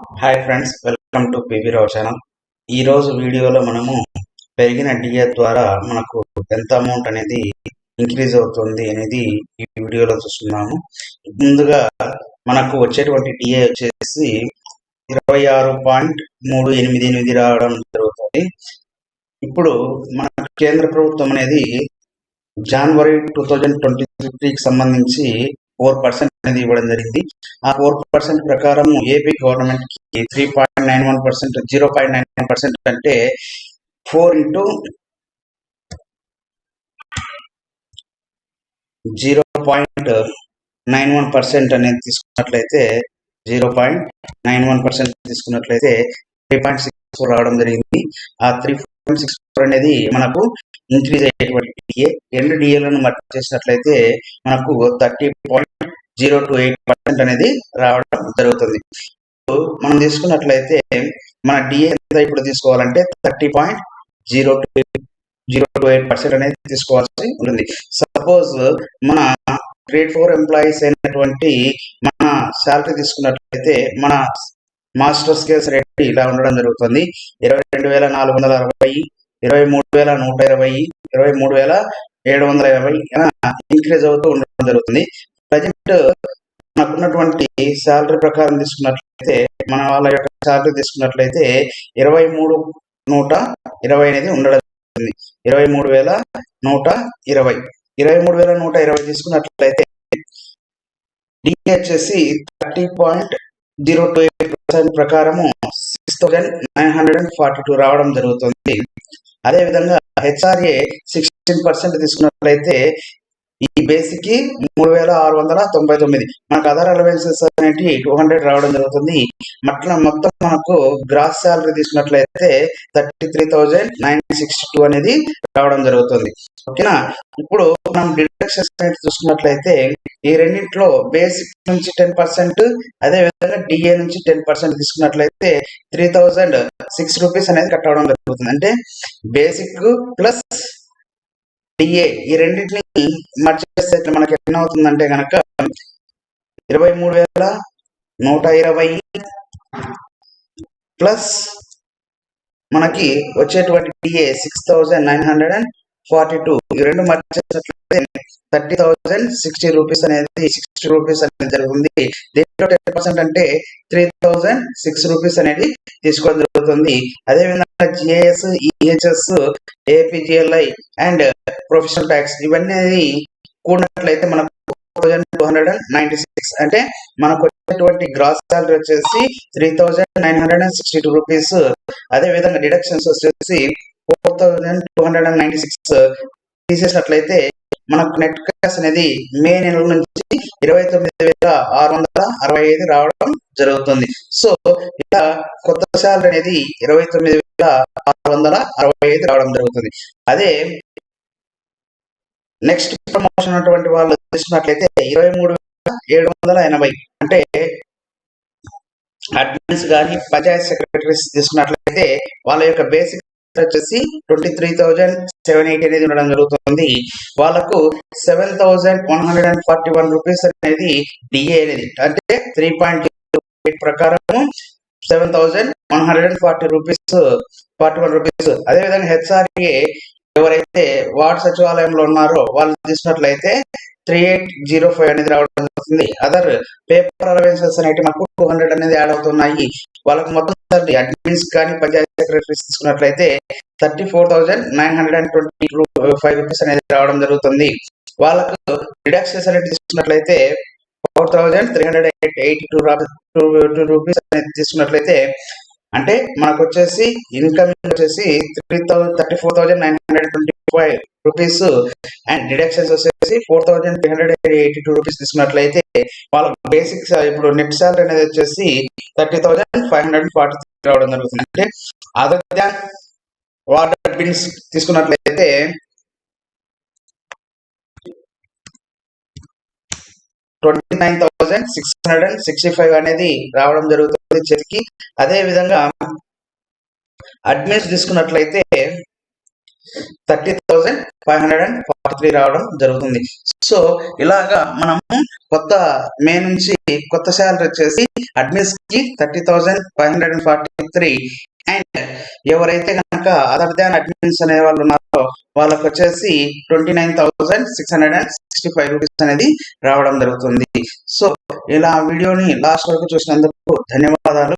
Hi friends welcome to PV Rao channel ఈ రోజు వీడియోలో మనము పెరిగిన డిఏ ద్వారా మనకు ఎంత అమౌంట్ అనేది ఇంక్రీజ్ అవుతుంది అనేది ఈ వీడియోలో చూస్తున్నాము. ముందుగా మనకు వచ్చేటువంటి డిఏ వచ్చేసి ఇరవై ఆరు పాయింట్ మూడు ఎనిమిది ఎనిమిది రావడం జరుగుతుంది. ఇప్పుడు మన కేంద్ర ప్రభుత్వం అనేది జనవరి టూ థౌజండ్ ట్వంటీ త్రీకి సంబంధించి ఫోర్ పర్సెంట్ అనేది ఇవ్వడం జరిగింది. ఆ ఫోర్ పర్సెంట్ ప్రకారం ఏపీ గవర్నమెంట్కి three point nine one percent zero point nine one percent అంటే four into zero point nine one percent అనేది తీసుకున్నట్లయితే zero point nine one percent తీసుకున్నట్లయితే త్రీ పాయింట్ సిక్స్ ఫోర్ రావడం జరిగింది. ఆ త్రీ పాయింట్ సిక్స్ ఫోర్ అనేది మనకు ఇంక్రీజ్ అయ్యేటువంటి డిఏ రెండు డిఏలను మట్టి చేసినట్లయితే మనకు thirty point zero two eight percent అనేది రావడం జరుగుతుంది. మనం తీసుకున్నట్లయితే మన డిఏ ఎంత ఇప్పుడు తీసుకోవాలంటే thirty point zero two zero two eight percent అనేది తీసుకోవాల్సి ఉంటుంది. సపోజ్ మన గ్రేడ్ ఫోర్ ఎంప్లాయీస్ అయినటువంటి మన శాలరీ తీసుకున్నట్లయితే మన మాస్టర్ స్కేల్స్ రేట్ ఇలా ఉండడం జరుగుతుంది. ఇరవై రెండు వేల నాలుగు వందల అరవై ఇరవై మూడు వేల నూట ఇరవై ఇరవై మూడు వేల ఏడు వందల ఇరవై ఇంక్రీజ్ అవుతూ ఉండడం జరుగుతుంది. ప్రజెంట్ మనకున్నటువంటి శాలరీ ప్రకారం తీసుకున్నట్లయితే మన వాళ్ళ యొక్క శాలరీ తీసుకున్నట్లయితే ఇరవై మూడు నూట ఇరవై అనేది ఉండడం జరుగుతుంది. ఇరవై మూడు వేల నూట ఇరవై. ఇరవై మూడు వేల నూట ఇరవై తీసుకున్నట్లయితే డిహెచ్ఎస్సి వచ్చేసి thirty point zero two eight percent ప్రకారము six thousand nine hundred and forty two రావడం జరుగుతుంది. అదే విధంగా హెచ్ఆర్ఏ సిక్స్టీన్ పర్సెంట్ తీసుకున్నట్లయితే ఈ బేసిక్కి మూడు వేల ఆరు వందల తొంభై తొమ్మిది. మనకు అదర్ అలవెన్సెస్ అనేవి టూ హండ్రెడ్ రావడం జరుగుతుంది. మట్ల మొత్తం మనకు గ్రాస్ శాలరీ తీసుకున్నట్లయితే thirty three thousand nine sixty two అనేది రావడం జరుగుతుంది. ఓకేనా? ఇప్పుడు మనం డిడక్షన్స్ అనేది చూసుకున్నట్లయితే ఈ రెండింటిలో బేసిక్ నుంచి టెన్ పర్సెంట్ అదే విధంగా డిఏ నుంచి టెన్ పర్సెంట్ తీసుకున్నట్లయితే త్రీ థౌజండ్ సిక్స్ రూపీస్ అనేది కట్ అవడం జరుగుతుంది. అంటే బేసిక్ ప్లస్ డిఏ ఈ రెండింటిని మర్చి మనకి ఎన్ని అవుతుందంటే కనుక ఇరవై మూడు వేల నూట ఇరవై ప్లస్ మనకి వచ్చేటువంటి DA six thousand nine hundred and forty two. ఈ రెండు మర్చేసినట్లయితే థర్టీ థౌజండ్ సిక్స్టీ రూపీస్ అనేది సిక్స్టీ రూపీస్ అనేది జరుగుతుంది. దీంట్లో టెన్ పర్సెంట్ అంటే త్రీ థౌజండ్ సిక్స్ రూపీస్ అనేది తీసుకోవడం జరుగుతుంది. అదే విధంగా GAS EHS APGLI and professional tax ఇవన్నీ కూడినట్లయితే మనకు thousand two hundred and ninety six అంటే మనకు వచ్చేటువంటి గ్రాస్ సాలరీ వచ్చేసి three thousand nine hundred and sixty two rupees అదే విధంగా డిడక్షన్స్ వచ్చేసి four thousand two hundred and ninety six తీసేసినట్లయితే మనకు నెట్ క్యాష్ అనేది మే నెల నుంచి ఇరవై తొమ్మిది వేల ఆరు వందల అరవై ఐదు రావడం జరుగుతుంది. సో ఇలా కొత్త శాలరీ అనేది ఇరవై తొమ్మిది వేల ఆరు వందల అరవై ఐదు రావడం జరుగుతుంది. అదే నెక్స్ట్ ప్రమోషన్ ఉన్నటువంటి వాళ్ళు చూసినట్లయితే ఇరవై మూడు వేల ఏడు వందల ఎనభై. అంటే అడ్మిన్స్ కానీ పంచాయత్ సెక్రటరీస్ తీసుకున్నట్లయితే వాళ్ళ యొక్క బేసిక్ వచ్చేసి twenty three thousand seven eighty అనేది ఉండడం జరుగుతుంది. వాళ్ళకు seven thousand one hundred and forty one rupees అనేది డిఏ అనేది. అంటే త్రీ పాయింట్ ఎయిట్ ప్రకారం seven thousand one hundred and forty rupees forty one rupees అదేవిధంగా హెచ్ఆర్ఏ ఎవరైతే వార్డ్ సచివాలయంలో ఉన్నారో వాళ్ళు చూసినట్లయితే త్రీ ఎయిట్ జీరో ఫైవ్ అనేది రావడం జరుగుతుంది. అదర్ పేపర్ అలవెన్సెస్ అనేవి మాకు టూ హండ్రెడ్ అనేది యాడ్ అవుతున్నాయి. వాళ్ళకి మొత్తం అడ్మిన్స్ కానీ పంచాయతీ సెక్రటరీస్ తీసుకున్నట్లయితే thirty four thousand nine hundred and twenty five rupees అనేది రావడం జరుగుతుంది. వాళ్ళకు డిడక్షన్స్ అనేది తీసుకున్నట్లయితే four thousand three hundred eighty two two rupees అనేది తీసుకున్నట్లయితే అంటే మనకు వచ్చేసి ఇన్కమ్ వచ్చేసి three thousand thirty four thousand nine hundred twenty five rupees and deductions వచ్చేసి four thousand three hundred eighty two rupees తీసుకున్నట్లయితే వాళ్ళ బేసిక్ ఇప్పుడు నెట్ సాలరీ అనేది వచ్చేసి thirty thousand five hundred forty రావడం జరుగుతుంది. అంటే అదర్ దాన్ వాటర్ బిల్స్ తీసుకున్నట్లయితే twenty nine thousand six hundred and sixty five అనేది రావడం జరుగుతుంది చేతికి. అదే విధంగా అడ్మిన్స్ తీసుకున్నట్లయితే thirty thousand five hundred and forty three రావడం జరుగుతుంది. సో ఇలాగా మనము కొత్త మే నుంచి కొత్త శాలరీ వచ్చేసి అడ్మిన్స్కి thirty thousand five hundred and forty three and ఎవరైతే కనుక అదర్ దాన్ అడ్మిన్స్ అనే వాళ్ళు ఉన్నారో వాళ్ళకి వచ్చేసి twenty nine thousand six hundred and sixty five rupees అనేది రావడం జరుగుతుంది. సో ఇలా వీడియోని లాస్ట్ వరకు చూసినందుకు ధన్యవాదాలు.